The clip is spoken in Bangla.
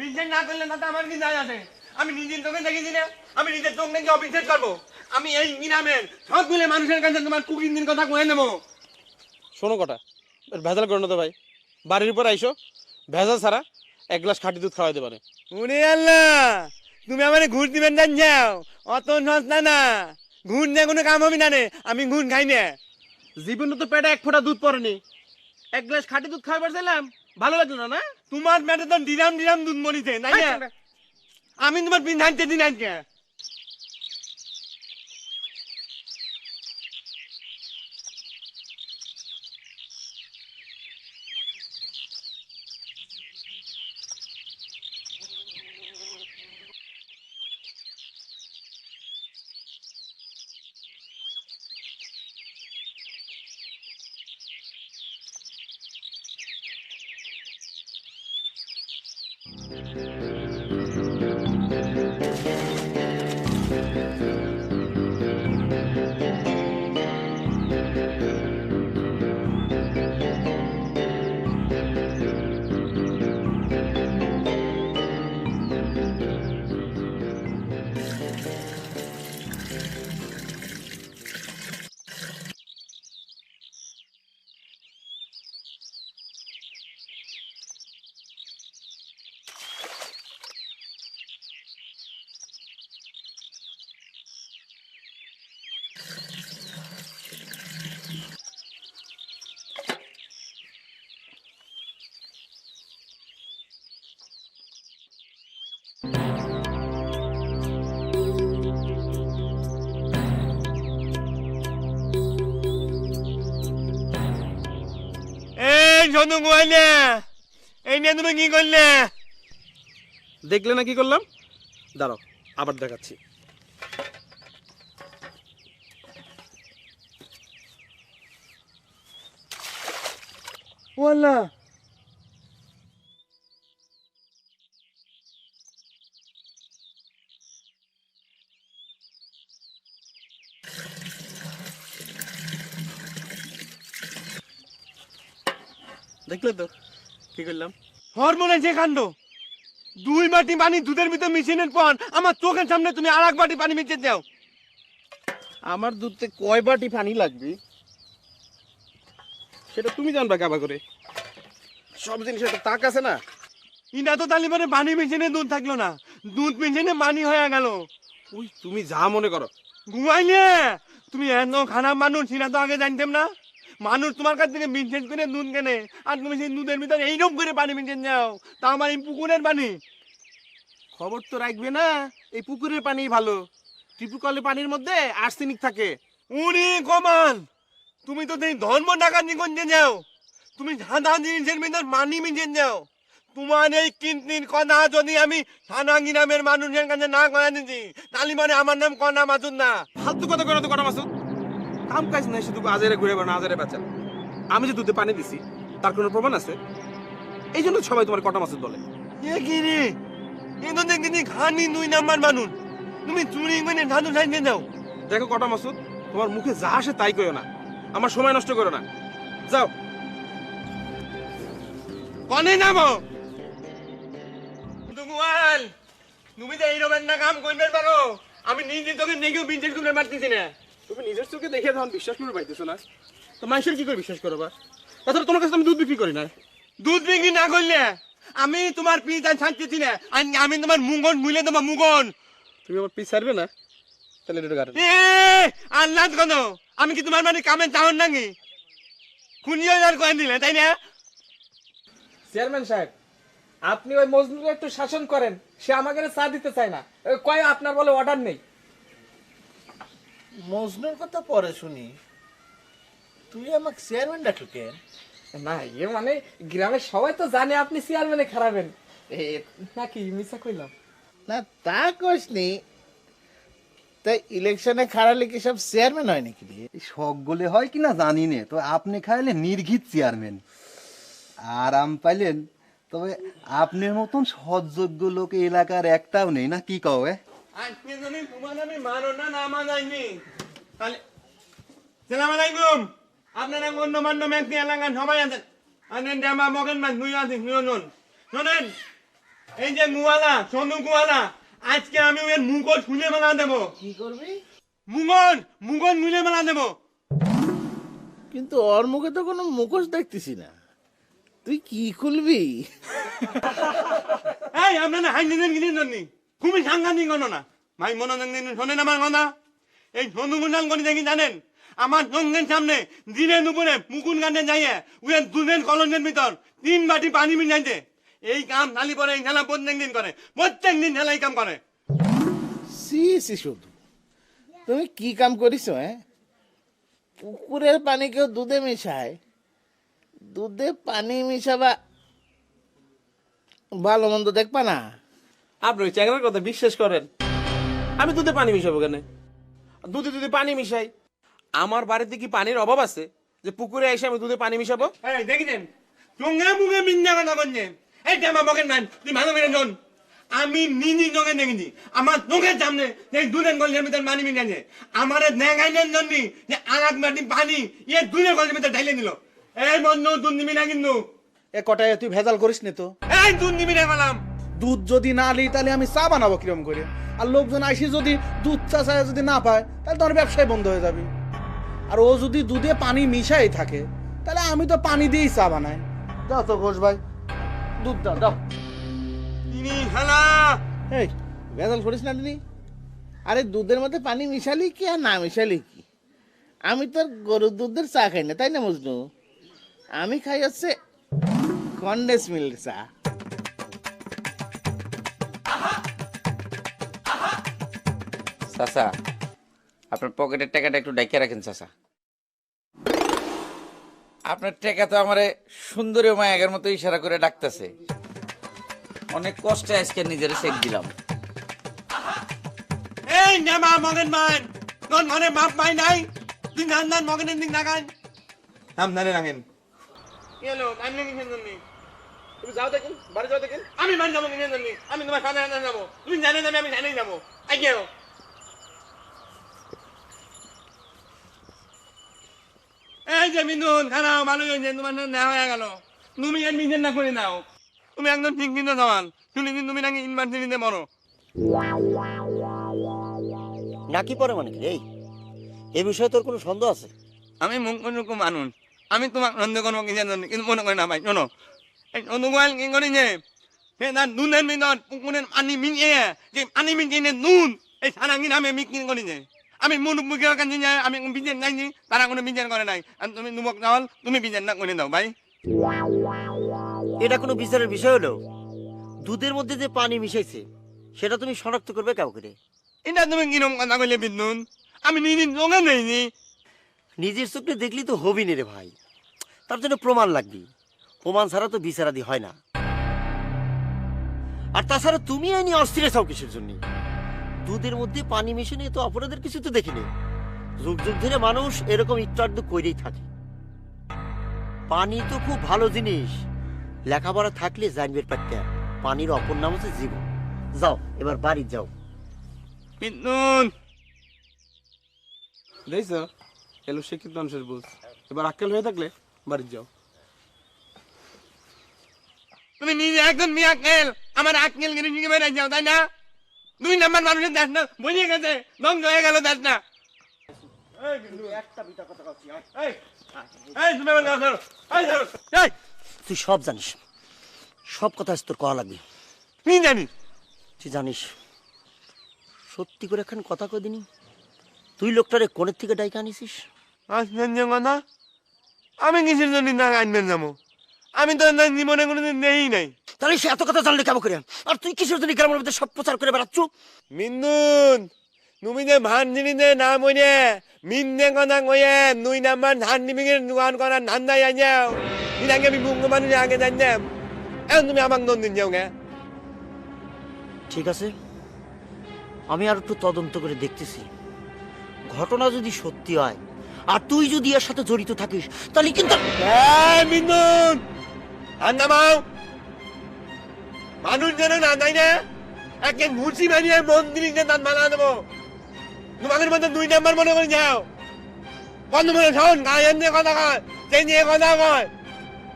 বিশ্বাস না করলে না তো আমার কি যায় আছে আমি নিজের চোখে দেখেছি না। আমি নিজের চোখ দেখে অবিশ্বাস করব। আমি এই গ্রামের সবগুলো মানুষের কাছে তোমার কুকিং দিন কথা কয়ে নেব। শোনো কটা এর ভেজাল করো না তো ভাই। বাড়ির উপর আইসো ভেজাল ছাড়া এক গ্লাস খাঁটি দুধ খাওয়াইতে পারে উনি আল্লাহ তুমি আমার ঘুষ দিবেন জান যাও। অত সস্তা না ঘুষ দিয়ে কোনো কাম হবে না রে আমি ঘুষ খাই না। জীবনে তো পেটে এক ফোঁটা দুধ পড়েনি। এক গ্লাস খাঁটি দুধ খাওয়াবার চাইলাম ভালো লাগল না না? তোমার মেটে তো ডিরাম ডিরাম দুধ নাই না? আমি তোমার দিন হানতে দিন আজকে এই গোয়ালে এই নিয়ে তুমি কি করলে দেখলে না কি করলাম? দাঁড়াও আবার দেখাচ্ছি। ওয়াল্লা দেখলে তো কি করলাম? হরমোনের যে কাণ্ড। দুই বাটি পানি দুধের ভিতর মিশিনের পর আমার চোখের সামনে তুমি আর এক বাটি পানি মিশিয়ে দাও। আমার দুধতে কয় বাটি পানি লাগবে? সেটা তুমি জানবা কাবা করে। সব জিনিস একটা তাক আছে না? ইনা তো তাহলে মানে পানি মিশিনে দুধ থাকল না। দুধ মিশিনে পানি হয়ে গেল। ওই তুমি যা মনে করো। ঘুমাইলে? তুমি এত খারাপ মানুষ সেটা তো আগে জানতাম না। মানুষ তোমার কাছ থেকে বিশেষ করে নুন কেনে। আর তুমি সেই দুধের ভিতরে এইরকম করে পানি মিশিয়ে যাও। তা আমার এই পুকুরের পানি। খবর তো রাখবে না এই পুকুরের পানি ভালো। টিপুকলের পানির মধ্যে আর্সেনিক থাকে। উনি কমান তুমি তো সেই ধর্ম টাকা নিগঞ্জে যাও। তুমি সাদা জিনিসের ভিতর মানি মিশিয়ে যাও। তোমার এই কিন্তির কথা যদি আমি সানাঙ্গি নামের মানুষের কাছে না কয়া দিছি তাহলে মানে আমার নাম কনা মাসুদ না। ফালতু কথা করে তো কটা মাসুদ? কাম কাজ নাই শুধু আজারে ঘুরে বেড়ানো আজারে বাঁচা আমি যে দুধে পানি দিছি তার কোনো প্রমাণ আছে? এই জন্য সবাই তোমার কটা মাসুদ বলে এ কি রে? এ তো খানি দুই নাম্বার মানুষ। তুমি চুরি করে ধানু দেখো কটা মাসুদ তোমার মুখে যা আসে তাই করো না। আমার সময় নষ্ট করো না। যাও। কনে নামো? তুমি তো এইরকম না কাম করবে পারো? আমি নিজে তোকে নেগেও বিজনেস করে মারতেছি না। তুমি নিজের চোখে দেখে তখন বিশ্বাস করে পাইতেছো না। তো মানুষের কি করে বিশ্বাস করো বা তাছাড়া তোমার কাছে আমি দুধ বিক্রি করি না দুধ বিক্রি না করলে আমি তোমার পিতা ছাড়তেছি না। আর আমি তোমার মুগন মুলে তোমার মুগন তুমি আমার পিস ছাড়বে না? তাহলে এটা গাড়ি এ আল্লাহ কেন আমি কি তোমার মানে কামে চাহন নাকি? খুঁজিয়ে আর কয়ে দিলে তাই না? চেয়ারম্যান সাহেব আপনি ওই মজনুকে একটু শাসন করেন সে আমাকে চা দিতে চায় না। কয় আপনার বলে অর্ডার নেই? মজনুর কথা পরে শুনি। তুই আমাকে চেয়ারম্যান ডাকলো কেন না ইয়ে মানে গ্রামের সবাই তো জানে আপনি চেয়ারম্যানে খারাপেন। এ, নাকি মিশা কইলাম? না তা কইসনি তাই ইলেকশনে খাড়ালে কি সব চেয়ারম্যান হয় নাকি রে? এই সকলে হয় কিনা জানি নে তো আপনি খাইলে নির্ঘিত চেয়ারম্যান আরাম পাইলেন তবে আপনার মতন সৎযোগ্য লোক এলাকার একটাও নেই না কি কও এ? আজকে তোমার আমি মারো না নামা যায়নি তাহলে সালাম আলাইকুম। আপনারা অন্য মান্য ব্যক্তি এলাকার সবাই আছেন। আনেন জামা মগেন মাছ নুই আছে নুই নুন শোনেন এই যে মুয়ালা সোনু মুয়ালা আজকে আমি ওর মুগল খুলে মেলা দেবো। কি করবি? মুগল মুগল মিলে মেলা দেবো। কিন্তু ওর মুখে তো কোনো মুখোশ দেখতেছি না। তুই কি খুলবি? এই আপনারা হাই নিলেন কিনে জন্যি? খুবই সাংঘাতিক গণনা ভাই মনোরঞ্জন দিন শোনেন আমার কথা এই সোনু গুন্ডাল করে দেখি জানেন আমার সঙ্গের সামনে দিনে দুপুরে মুকুন গানে যাইয়ে উয়ে দুধের কলনের ভিতর তিন বাটি পানি মিলাইতে এই কাম খালি পরে এই খেলা প্রত্যেক দিন করে প্রত্যেক দিন খেলা এই কাম করে সি সি শুধু তুমি কি কাম করিস হ্যাঁ পুকুরের পানি কেউ দুধে মিশায় দুধে পানি মিশাবা ভালো মন্দ দেখবা না আপনি ওই চ্যাংরার কথা বিশ্বাস করেন? আমি দুধে পানি মিশাবো কেন? দুধে দুধে পানি মিশাই আমার বাড়িতে কি পানির অভাব আছে যে পুকুরে এসে আমি দুধে পানি মিশাবো? এই দেখিছেন সঙ্গে মুখে মিন্যা কথা বলছে এই জামা মগের মান তুই ভালো মেরে জন। আমি নিনি নগে দেখেছি আমার চোখের সামনে এই দুধের গলের ভিতর পানি মিলাইছে আমার দেখাইলেন জন্য যে আর এক বাটি পানি ইয়ে দুধের গলের ভিতর ঢাইলে দিল। এই বন্ধ দুধ নিবি না কিন্তু। এ কটায় তুই ভেজাল করিস নি তো? এই দুধ নিবি না বললাম। দুধ যদি না নিই তাহলে আমি চা বানাবো কিরম করে? আর লোকজন আইসি যদি দুধ চা চায় যদি না পায় তাহলে তোমার ব্যবসায় বন্ধ হয়ে যাবে। আর ও যদি দুধে পানি মিশাই থাকে তাহলে আমি তো পানি দিয়েই চা বানাই। দাও তো ঘোষ ভাই। দুধ দাও। দাও তিনি খেলা। এই ভেজাল করিস না দিনি আরে দুধের মধ্যে পানি মিশালি কি আর না মিশালি কি? আমি তোর গরুর দুধের চা খাই না তাই না মজনু? আমি খাই হচ্ছে কন্ডেন্স মিল্ক চা। চাচা আপনার পকেটের টাকাটা একটু ডাইকে রাখেন চাচা। আপনার টাকা তো আমারে সুন্দরী মায়াগের মতো ইশারা করে ডাকতেছে। অনেক কষ্টে আজকে নিজের চেক দিলাম। এই নেমা মগের মান মাই নাই নান নান নাগান নাম নানে এলো আমি নাকি তুমি যাও দেখেন বাড়ি যাও দেখেন আমি মান যাব আমি তোমার যাব। তুমি জানে যাবে আমি জানেই যাব। আই গেও। এই যে মিনুন খারাপ ভালো হয়েছে। তোমার না হয়ে গেল। তুমি এর নিজের না করে নাও। তুমি একদম ঠিক কিন্তু সমান শুনেছি তুমি নাকি ইউনিভার্সিটিতে মরো নাকি পরে মানে কি? এই এ বিষয়ে তোর কোনো সন্দেহ আছে? আমি মুখ কোনো মানুষ। আমি তোমাক সন্দেহ করব কি কিন্তু মনে করে না ভাই শোনো। এই অনুগোয়াল কি করেছে? সে তার নুনের ভিতর পুকুরের পানি মিশিয়ে যে পানি মিশিয়ে নুন এই সারাঙ্গি নামে বিক্রি করেছে। আমি মুখের কাছে যাই আমি বিচার নাইনি তারা কোনো বিচার করে নাই। আর তুমি নুবক চাওয়াল তুমি বিচার না করে দাও ভাই এটা কোনো বিচারের বিষয় হলো? দুধের মধ্যে যে পানি মিশাইছে সেটা তুমি শনাক্ত করবে কাউ করে এটা তুমি কিরম কথা কইলে বিদ্যুন আমি নিজে জোগে নেইনি নিজের চোখে দেখলি তো হবি নে রে ভাই। তার জন্য প্রমাণ লাগবে। প্রমাণ ছাড়া তো বিচারাদি হয় না। আর তাছাড়া তুমি আইনি অস্থিরে চাও কিসের জন্য? দুধের মধ্যে পানি মিশিয়ে নিয়ে তো অপরাধের কিছু তো দেখিনি। যুগ যুগ ধরে মানুষ এরকম একটু করেই থাকে। পানি তো খুব ভালো জিনিস। লেখাপড়া থাকলে জানবে পারতে পানির অপর নাম হচ্ছে জীবন। যাও, এবার বাড়ি যাও। বিদ্যুন দেখছ এলো শিক্ষিত মানুষের বুঝ। এবার আক্কেল হয়ে থাকলে বাড়ি যাও। তুমি নিজে একজন মিয়াকেল আমার আক্কেল গিরি নিয়ে বেড়ে যাও, তাই না? দুই নাম্বার মানুষের দেশ না বুঝিয়ে গেছে ধ্বংস হয়ে গেল দেশ না। এই, এই, তুমি আমার কথা শোনো। এই, শোনো। এই, তুই সব জানিস সব কথা তোর কয়া লাগবে। কি জানিস তুই জানিস সত্যি করে এখন কথা কই দিনি? তুই লোকটারে কোণের থেকে ডাইকা আনিসিস আশ্চর্য কথা আমি কিসের জন্য না আনবেন যাব আমি তো না জীবনে কোনোদিন নেই নাই। তাহলে সে এত কথা জানলে কেমন করে? আর তুই কিসের জন্য গ্রামের মধ্যে সব প্রচার করে বেড়াচ্ছ? মিন্দুন তুমি যে ভান জিনিসে না মনে মিন্দে কথা কয়ে দুই নাম্বার ধান নিবিঙের দোকান করার ধান্দায় আই যাও আগে আমি বুঙ্গ মানুষ আগে জানতাম। এখন তুমি আমাকে দন দিন যাও গে। ঠিক আছে। আমি আর একটু তদন্ত করে দেখতেছি। ঘটনা যদি সত্যি হয় আর তুই যদি এর সাথে জড়িত থাকিস তাহলে কিন্তু মিন্দুন! আর নামাও মানুষ যেন না, তাই না? একে ঘুষি মারিয়ে মন্দির দাঁত মানা দেবো। তোমাদের মধ্যে দুই নাম্বার মনে করে, যাও। বন্ধ মনে শোন, গায়ে কথা কয়, সেই নিয়ে কথা কয়।